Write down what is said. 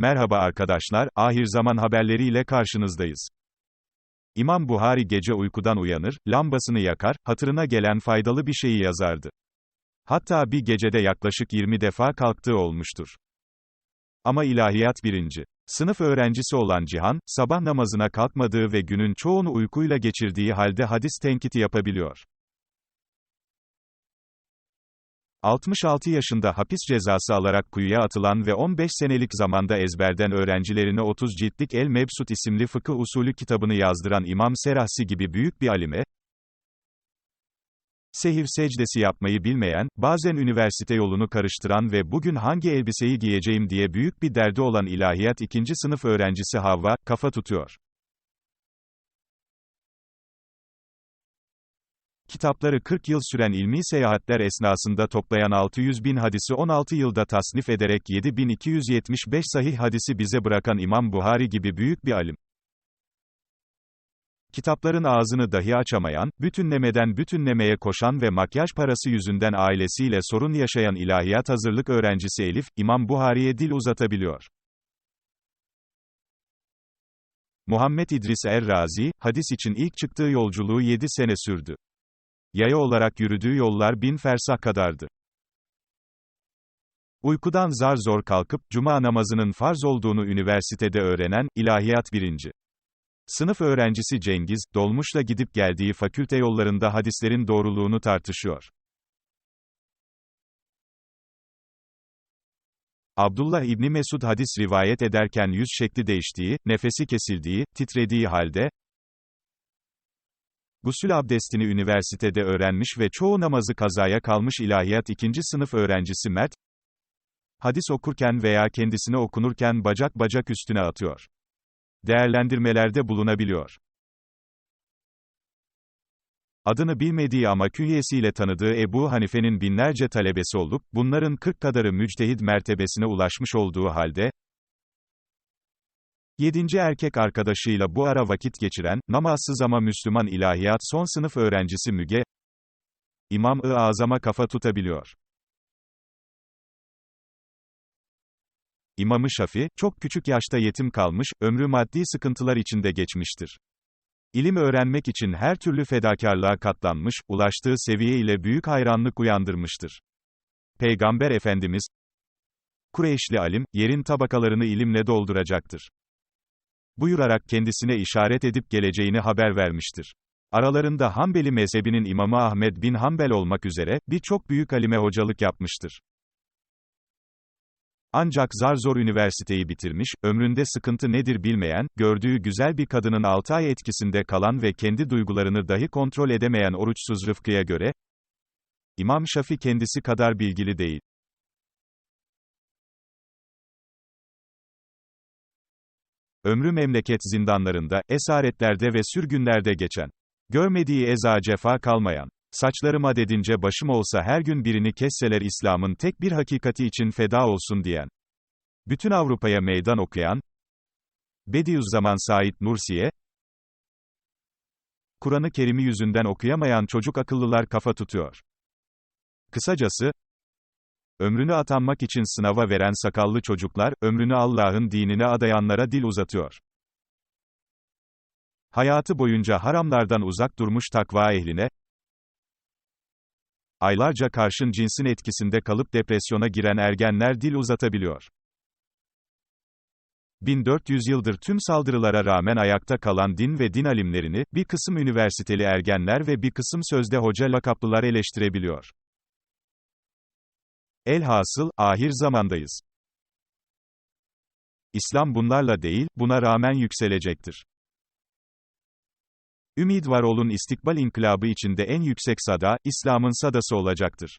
Merhaba arkadaşlar, ahir zaman haberleriyle karşınızdayız. İmam Buhari gece uykudan uyanır, lambasını yakar, hatırına gelen faydalı bir şeyi yazardı. Hatta bir gecede yaklaşık 20 defa kalktığı olmuştur. Ama ilahiyat birinci. Sınıf öğrencisi olan Cihan, sabah namazına kalkmadığı ve günün çoğunu uykuyla geçirdiği halde hadis tenkiti yapabiliyor. 66 yaşında hapis cezası alarak kuyuya atılan ve 15 senelik zamanda ezberden öğrencilerine 30 ciltlik El Mebsut isimli fıkıh usulü kitabını yazdıran İmam Serahsi gibi büyük bir alime, sehir secdesi yapmayı bilmeyen, bazen üniversite yolunu karıştıran ve bugün hangi elbiseyi giyeceğim diye büyük bir derdi olan ilahiyat ikinci sınıf öğrencisi Havva, kafa tutuyor. Kitapları 40 yıl süren ilmi seyahatler esnasında toplayan 600 bin hadisi 16 yılda tasnif ederek 7275 sahih hadisi bize bırakan İmam Buhari gibi büyük bir alim. Kitapların ağzını dahi açamayan, bütünlemeden bütünlemeye koşan ve makyaj parası yüzünden ailesiyle sorun yaşayan ilahiyat hazırlık öğrencisi Elif, İmam Buhari'ye dil uzatabiliyor. Muhammed İdris Er-Razi, hadis için ilk çıktığı yolculuğu 7 sene sürdü. Yaya olarak yürüdüğü yollar bin fersah kadardı. Uykudan zar zor kalkıp, cuma namazının farz olduğunu üniversitede öğrenen, ilahiyat birinci. Sınıf öğrencisi Cengiz, dolmuşla gidip geldiği fakülte yollarında hadislerin doğruluğunu tartışıyor. Abdullah İbni Mesud hadis rivayet ederken yüz şekli değiştiği, nefesi kesildiği, titrediği halde, gusül abdestini üniversitede öğrenmiş ve çoğu namazı kazaya kalmış ilahiyat ikinci sınıf öğrencisi Mert, hadis okurken veya kendisine okunurken bacak bacak üstüne atıyor. Değerlendirmelerde bulunabiliyor. Adını bilmediği ama künyesiyle tanıdığı Ebu Hanife'nin binlerce talebesi olup, bunların 40 kadarı müctehid mertebesine ulaşmış olduğu halde, Yedinci erkek arkadaşıyla bu ara vakit geçiren, namazsız ama Müslüman ilahiyat son sınıf öğrencisi Müge, İmam-ı Azam'a kafa tutabiliyor. İmamı Şafi, çok küçük yaşta yetim kalmış, ömrü maddi sıkıntılar içinde geçmiştir. İlim öğrenmek için her türlü fedakarlığa katlanmış, ulaştığı seviye ile büyük hayranlık uyandırmıştır. Peygamber Efendimiz, Kureyşli alim, yerin tabakalarını ilimle dolduracaktır. Buyurarak kendisine işaret edip geleceğini haber vermiştir. Aralarında Hanbeli mezhebinin imamı Ahmed bin Hanbel olmak üzere, birçok büyük alime hocalık yapmıştır. Ancak zar zor üniversiteyi bitirmiş, ömründe sıkıntı nedir bilmeyen, gördüğü güzel bir kadının 6 ay etkisinde kalan ve kendi duygularını dahi kontrol edemeyen oruçsuz Rıfkı'ya göre, İmam Şafi kendisi kadar bilgili değil. Ömrü memleket zindanlarında, esaretlerde ve sürgünlerde geçen, görmediği eza cefa kalmayan, saçlarım adedince başım olsa her gün birini kesseler İslam'ın tek bir hakikati için feda olsun diyen, bütün Avrupa'ya meydan okuyan, Bediüzzaman Said Nursi'ye, Kur'an-ı Kerim'i yüzünden okuyamayan çocuk akıllılar kafa tutuyor. Kısacası, ömrünü atanmak için sınava veren sakallı çocuklar, ömrünü Allah'ın dinine adayanlara dil uzatıyor. Hayatı boyunca haramlardan uzak durmuş takva ehline, aylarca karşın cinsin etkisinde kalıp depresyona giren ergenler dil uzatabiliyor. 1400 yıldır tüm saldırılara rağmen ayakta kalan din ve din alimlerini, bir kısım üniversiteli ergenler ve bir kısım sözde hoca lakaplılar eleştirebiliyor. Elhasıl, ahir zamandayız. İslam bunlarla değil, buna rağmen yükselecektir. Ümid var olun istikbal inkılabı içinde en yüksek sada, İslam'ın sadası olacaktır.